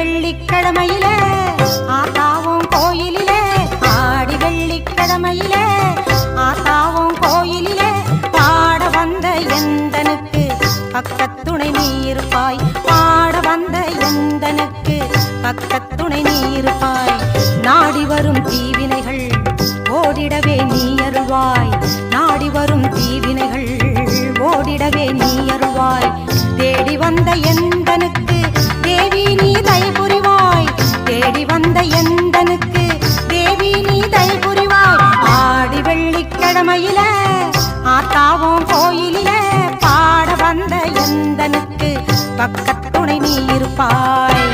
வெள்ளிக்கிழமையிலே ஆத்தாவும் கோயிலிலே ஆடி வெள்ளிக்கிழமையிலே ஆத்தாவும் கோயிலிலே பாட வந்த எந்தனுக்கு பக்கத்துணை நீ இருப்பாய் பாட வந்த எந்தனுக்கு பக்கத்துணை நீ இருப்பாய் நாடி வரும் தீவினைகள் ஓடிடவே நீ அருள்வாய். நாடி வரும் தீவினைகள் ஓடிடவே நீ அருள்வாய். தேடி வந்த எந்தனுக்கு வெள்ளிக்கிழமையில ஆத்தாவும் கோயிலில பாட வந்த எந்தனுக்கு பக்கத்துணை நீ இருப்பாய்?